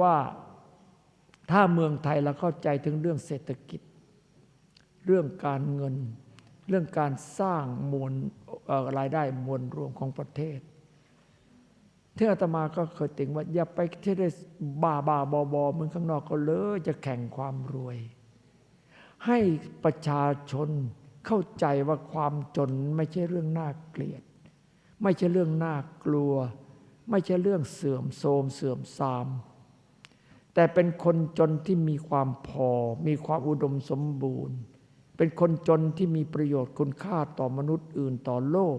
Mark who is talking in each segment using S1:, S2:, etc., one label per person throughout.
S1: ว่าถ้าเมืองไทยเราเข้าใจถึงเรื่องเศรษฐกิจ เรื่องการเงิน เรื่องการสร้างมวลรายได้มวลรวมของประเทศที่อาตมาก็เคยติงว่าอย่าไปที่ได้บ้าบ้าบอบอเมืองข้างนอกก็เลยจะแข่งความรวย ให้ประชาชนเข้าใจว่าความจนไม่ใช่เรื่องน่าเกลียด ไม่ใช่เรื่องน่ากลัว ไม่ใช่เรื่องเสื่อมโทรมเสื่อมทราม แต่เป็นคนจนที่มีความพอ มีความอุดมสมบูรณ์ เป็นคนจนที่มีประโยชน์คุณค่าต่อมนุษย์อื่นต่อโลก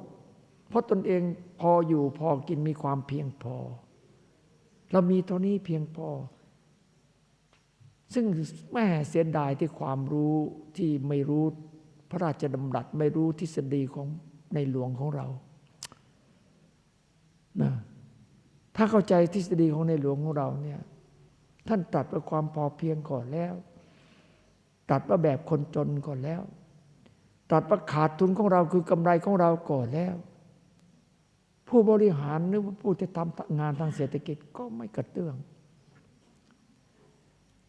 S1: เพราะตนเองพออยู่พอกินมีความเพียงพอ เรามีเท่านี้เพียงพอ ซึ่งแม่เสียดายที่ความรู้ที่ไม่รู้พระราชดำรัสไม่รู้ทฤษฎีของในหลวงของเรานะถ้าเข้าใจทฤษฎีของในหลวงของเราเนี่ย ท่านตรัสว่าความพอเพียงก่อนแล้วตรัสว่าแบบคนจนก่อนแล้วตรัสว่าขาดทุนของเราคือกำไรของเราก่อนแล้ว ผู้บริหารหรือผู้ที่ทำงานทางเศรษฐกิจก็ไม่กระเตื้อง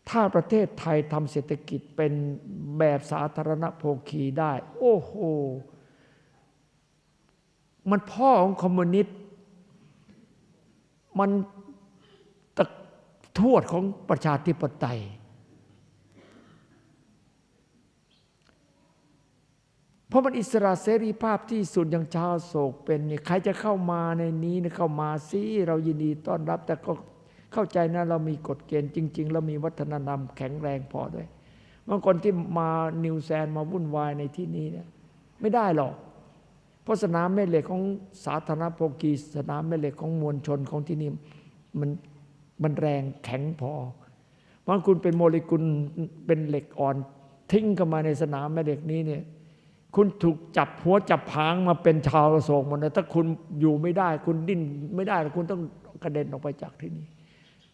S1: ถ้าประเทศไทยทำเศรษฐกิจเป็นแบบสาธารณโภคีได้ โอ้โห มันพ่อของคอมมิวนิสต์มัน ทวดของประชาธิปไตย เพราะมันอิสระเสรีภาพที่สุดอย่างชาวโศกเป็นเนี่ยใครจะเข้ามาในนี้เนี่ยเข้ามาสิเรายินดีต้อนรับ แต่ก็เข้าใจนะเรามีกฎเกณฑ์จริง ๆ เรามีวัฒนธรรมแข็งแรงพอด้วยบางคนที่มานิวแซนมาวุ่นวายในที่นี้เนี่ยไม่ได้หรอก เพราะสนามแม่เหล็กของสาธารณโภคีสนามแม่เหล็กของมวลชนของที่นี่มัน มันแรงแข็งพอ เพราะคุณเป็นโมเลกุลเป็นเหล็กอ่อน ทิ้งเข้ามาในสนามแม่เหล็กนี้เนี่ย คุณถูกจับหัวจับผางมาเป็นชาวโศกหมดนะถ้าคุณอยู่ไม่ได้ คุณดิ้นไม่ได้คุณต้องกระเด็นออกไปจากที่นี่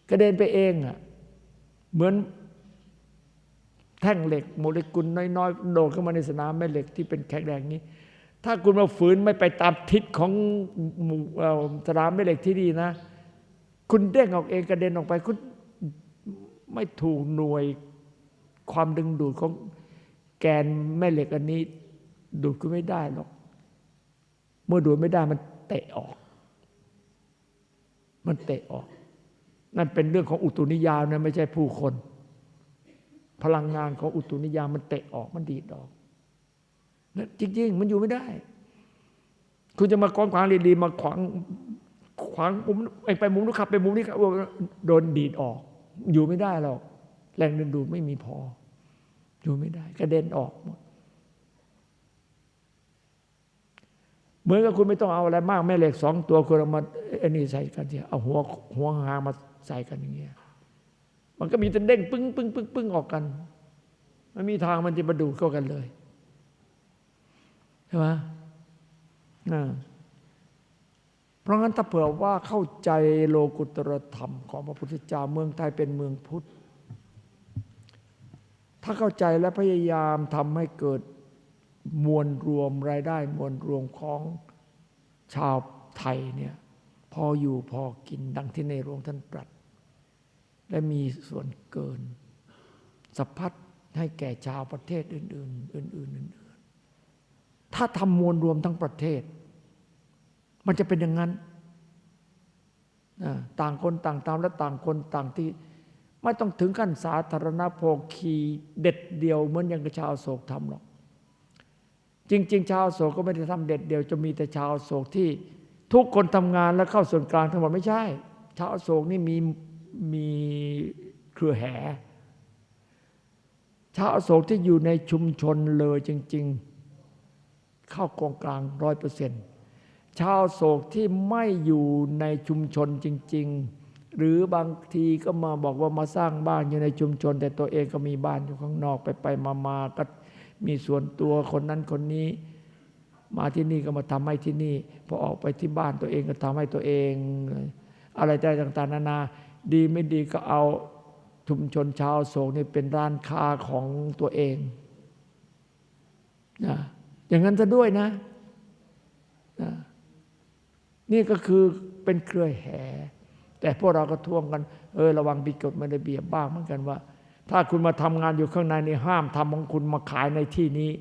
S1: กระเด็นไปเองอะเหมือนแท่งเหล็กโมเลกุลน้อยๆโดดเข้ามาในสนามแม่เหล็กที่เป็นแข็งแรงนี้ ถ้าคุณมาฝืนไม่ไปตามทิศของสนามแม่เหล็กที่ดีนะ คุณเด้งออกเองกระเด็นออกไป คุณไม่ถูกหน่วยความดึงดูดของแกนแม่เหล็กอันนี้ ดูดก็ไม่ได้หรอก เมื่อดูดไม่ได้มันเตะออก มันเตะออก นั่นเป็นเรื่องของอุตุนิยามนะไม่ใช่ผู้คน พลังงานของอุตุนิยามมันเตะออกมันดีดออกนั่นจริง ๆ มันอยู่ไม่ได้ คุณจะมาขวางขวางดีๆมาขวาง ขวางมุมไปมุมนู้นขับไปมุมนี้ครับโดนดีดออก อยู่ไม่ได้หรอกแรงดึงดูดไม่มีพอ อยู่ไม่ได้ กระเด็นออกหมดเหมือนกับคุณไม่ต้องเอาอะไรมากแม่เหล็กสองตัวคุณเอามาไอ้นี่ใส่กันเถอะเอาหัวหัวหางมาใส่กันอย่างเงี้ยมันก็มีแต่เด้งปึ้งปึ้งปึ้งปึ้งออกกันไม่มีทางมันจะมาดูดเข้ากันเลยใช่ไหมอ่า เพราะงั้นถ้าเผื่อว่าเข้าใจโลกุตรธรรมของพระพุทธเจ้าเมืองไทยเป็นเมืองพุทธ ถ้าเข้าใจและพยายามทำให้เกิดมวลรวมรายได้มวลรวมของชาวไทยเนี่ยพออยู่พอกินดังที่ในหลวงท่านตรัส และมีส่วนเกินสะพัดให้แก่ชาวประเทศอื่น ๆ อื่น ๆ อื่น ๆ ถ้าทำมวลรวมทั้งประเทศ มันจะเป็นอย่างนั้นต่างคนต่างทำและต่างคนต่างที่ ไม่ต้องถึงขั้นสาธารณโภคีเด็ดเดียวเหมือนอย่างชาวโศกทำหรอก จริง ๆ ชาวโศกก็ไม่ได้ทำเด็ดเดียวจะมีแต่ชาวโศกที่ทุกคนทำงานแล้วเข้าส่วนกลางทั้งหมดไม่ใช่ ชาวโศกนี่มีมีเครือแห่ชาวโศกที่อยู่ในชุมชนเลยจริง ๆ เข้ากองกลางร้อยเปอร์เซ็นต์ ชาวโศกที่ไม่อยู่ในชุมชนจริง ๆ หรือบางทีก็มาบอกว่ามาสร้างบ้านอยู่ในชุมชน แต่ตัวเองก็มีบ้านอยู่ข้างนอกไปไปมามาก็มีส่วนตัวคนนั้นคนนี้ มาที่นี่ก็มาทำให้ที่นี่พอออกไปที่บ้านตัวเองก็ทำให้ตัวเอง อะไรต่างๆนานา ดีไม่ดีก็เอาชุมชนชาวโศกนี่เป็นร้านค้าของตัวเองนะอย่างนั้นจะด้วยนะนะ นี่ก็คือเป็นเครือแห่แต่พวกเราก็ท่วงกัน เออระวังผิดกฎไม่ได้เบียบบ้างเหมือนกันว่า ถ้าคุณมาทำงานอยู่ข้างในนี่ห้ามทำของคุณมาขายในที่นี้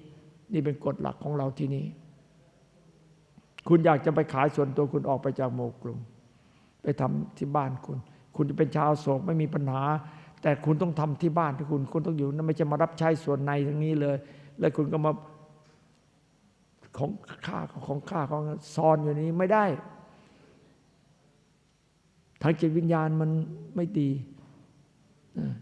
S1: นี่เป็นกฎหลักของเราที่นี่คุณอยากจะไปขายส่วนตัวคุณออกไปจากหมู่กลุ่ม ไปทำที่บ้านคุณ คุณจะเป็นชาวโศกไม่มีปัญหา แต่คุณต้องทำที่บ้านที่คุณ คุณต้องอยู่นั่นไม่ใช่มารับใช้ส่วนในทั้งนี้เลย แล้วคุณก็มา ของข้าของข้าของซ่อนอยู่นี้ไม่ได้ ทางจิตวิญญาณมันไม่ดี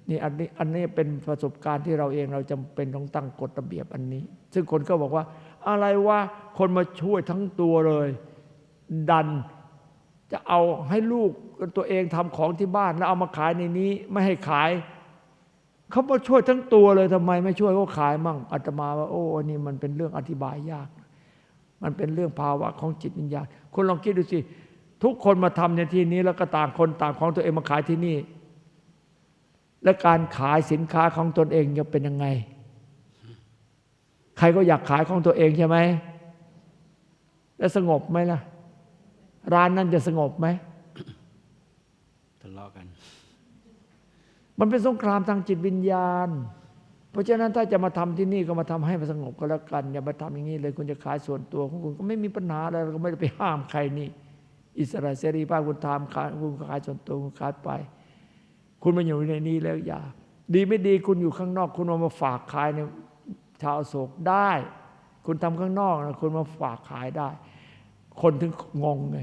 S1: นี่อันนี้อันนี้เป็นประสบการณ์ที่เราเองเราจำเป็นต้องตั้งกฎระเบียบอันนี้ ซึ่งคนก็บอกว่า อะไรว่าคนมาช่วยทั้งตัวเลย ดันจะเอาให้ลูกตัวเองทำของที่บ้าน แล้วเอามาขายในนี้ไม่ให้ขายเขามาช่วยทั้งตัวเลยทำไม ไม่ช่วยเขาขายมั่งอาตมาว่าโอ้อันนี้มันเป็นเรื่องอธิบายยาก มันเป็นเรื่องภาวะของจิตวิญญาณคุณลองคิดดูสิ ทุกคนมาทำในที่นี้แล้วก็ต่างคนต่างของตัวเองมาขายที่นี่ และการขายสินค้าของตนเองจะเป็นยังไง ใครก็อยากขายของตัวเองใช่ไหมแล้วสงบไหมล่ะ ร้านนั้นจะสงบไหม
S2: ทะเลาะกัน
S1: มันเป็นสงครามทางจิตวิญญาณ เพราะฉะนั้นถ้าจะมาทำที่นี่ก็มาทำให้มันสงบก็แล้วกันอย่ามาทำอย่างนี้เลยคุณจะขายส่วนตัวของคุณก็ไม่มีปัญหาอะไรเราก็ไม่ได้ไปห้ามใครนี่ อิสระเสรีภาพคุณทำขายคุณขายส่วนตัวคุณขายไป คุณมาอยู่ในนี้แล้วอย่า ดีไม่ดีคุณอยู่ข้างนอก คุณเอามาฝากขายในชาวโศกได้ คุณทำข้างนอกนะคุณมาฝากขายได้ คนถึงงงไง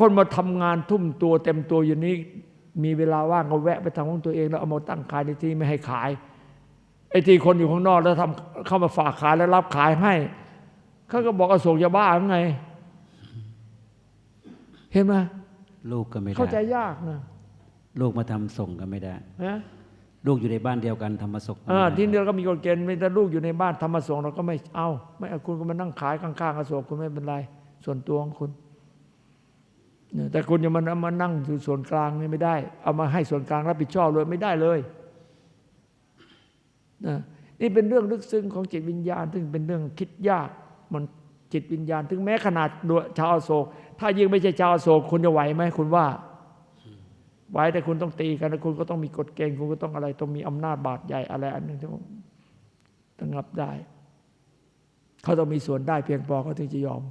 S1: คนมาทำงานทุ่มตัวเต็มตัวอยู่นี้ มีเวลาว่างก็แวะไปทำของตัวเอง แล้วเอามาตั้งขายในที่ไม่ให้ขาย ไอ้ที่คนอยู่ข้างนอกแล้วทำเข้ามาฝากขายแล้วรับขายให้เขาก็บอกอโศกจะบ้าหรือไง เห็นไหม
S2: ลูกก็ไม่
S1: เข้าใจ
S2: ได้
S1: ยากนะ
S2: ลูกมาทำส่งก็ไม่ได้
S1: นะ
S2: ลูกอยู่ในบ้านเดียวกันทำมาส่งก็
S1: เอ
S2: ไม่
S1: อ
S2: ได้
S1: ที่นี่เราก็มีกฎเกณฑ์ไม่แต่ลูกอยู่ในบ้านทำมาส่งเราก็ไม่เอา ไม่เอาคุณก็มานั่งขายข้างๆอโศกคุณไม่เป็นไรส่วนตัวของคุณเนี่ยแต่คุณจะมามานั่งอยู่ส่วนกลางนี่ไม่ได้ เอามาให้ส่วนกลางรับผิดชอบเลยไม่ได้เลย นะนี่เป็นเรื่องลึกซึ้งของจิตวิญญาณซึ่งเป็นเรื่องคิดยากมันจิตวิญญาณ ถึงแม้ขนาดชาวโศก ถ้ายิ่งไม่ใช่ชาวโศก คุณจะไหวไหมคุณว่าไหวแต่คุณต้องตีกันคุณก็ต้องมีกฎเกณฑ์คุณก็ต้องอะไร ต้องมีอำนาจบาดใหญ่อะไรอันหนึ่งที่ระงับได้ เขาต้องมีส่วนได้เพียงพอเขาถึงจะยอม